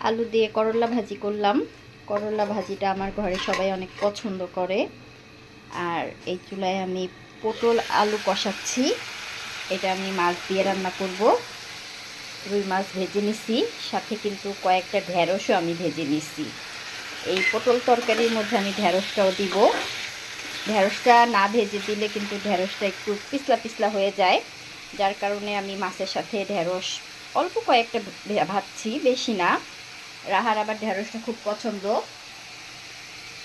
আলু দিয়ে করলা ভাজি করলাম। করলা ভাজিটা আমার ঘরে সবাই অনেক পছন্দ করে। আর এই চুলায় আমি পটল আলু কষাচ্ছি। এটা আমি মাছ দিয়ে রান্না করব। রুই মাছ ভেজে নিছি। সাথে কিন্তু কয়েকটা ঢেঁড়সও আমি ভেজে নিছি। এই পটল তরকারির মধ্যে আমি ঢেঁড়সটাও দিব। ঢেঁড়সটা না ভেজে দিলে কিন্তু ঢেঁড়সটা একটু পিছলা পিছলা হয়ে যায়। যার কারণে আমি মাছের সাথে ঢেঁড়স অল্প কয়েকটা ভাবছি বেশি না। রাহার আবার ঢেঁড়সটা খুব পছন্দ।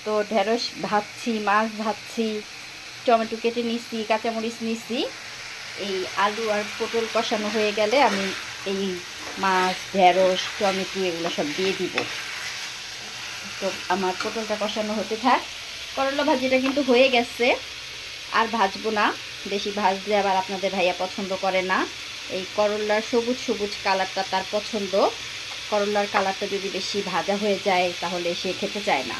তো ঢেঁড়স ভাজছি, মাছ ভাজছি, টমেটো কেটে নিছি, কাঁচামরিচ নিছি। এই আলু আর পটল কষানো হয়ে গেলে আমি এই মাছ, ঢেঁড়স, টমেটো এগুলো সব দিয়ে দিব। তো আমার পটলটা কষানো হতে থাক। করলা ভাজিটা কিন্তু হয়ে গেছে। আর ভাজবো না। বেশি ভাজলে আবার আপনাদের ভাইয়া পছন্দ করে না। এই করলার সবুজ সবুজ কালারটা তার পছন্দ। করলার কালারটা যদি বেশি ভাজা হয়ে যায়, তাহলে সে খেতে চায় না।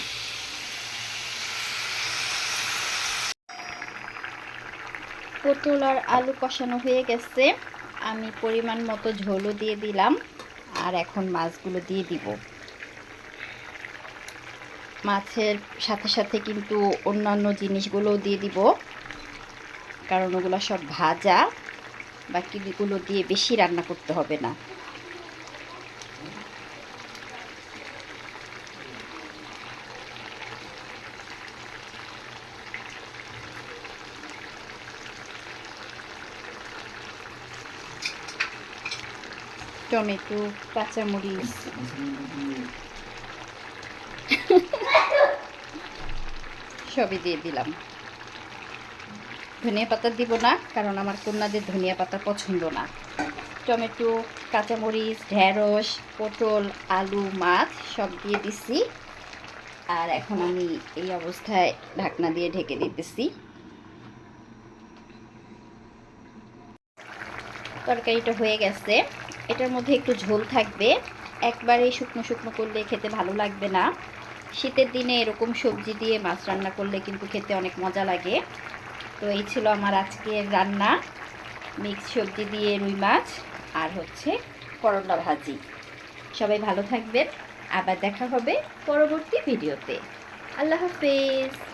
পটল আর আলু কষানো হয়ে গেছে। আমি পরিমাণ মতো ঝোলও দিয়ে দিলাম, আর এখন মাছগুলো দিয়ে দিব। মাছের সাথে সাথে কিন্তু অন্যান্য জিনিসগুলোও দিয়ে দিব, কারণ ওগুলো সব ভাজা। বাকিগুলো দিয়ে বেশি রান্না করতে হবে না। টমেটো, কাঁচামরিচ। সবই দিয়ে দিলাম। ধনিয়া পাতা দিব না, কারণ আমার কন্যাদের ধনিয়া পাতা পছন্দ না। টমেটো, কাঁচামরিচ, ঢেঁড়স, পটল, আলু, মাছ, সব দিয়ে দিছি। আর এখন আমি এই অবস্থায় ঢাকনা দিয়ে ঢেকে দিতেছি। তরকারিটা হয়ে গেছে। এটার মধ্যে একটু ঝোল থাকবে। একবারে শুকনো শুকনো করলে খেতে ভালো লাগবে না। শীতের দিনে এরকম সবজি দিয়ে মাছ রান্না করলে কিন্তু খেতে অনেক মজা লাগে। তো এই ছিল আমার আজকের রান্না। মিক্স সবজি দিয়ে রুই মাছ আর হচ্ছে করলা ভাজি। সবাই ভালো থাকবেন। আবার দেখা হবে পরবর্তী ভিডিওতে। আল্লাহ হাফেজ।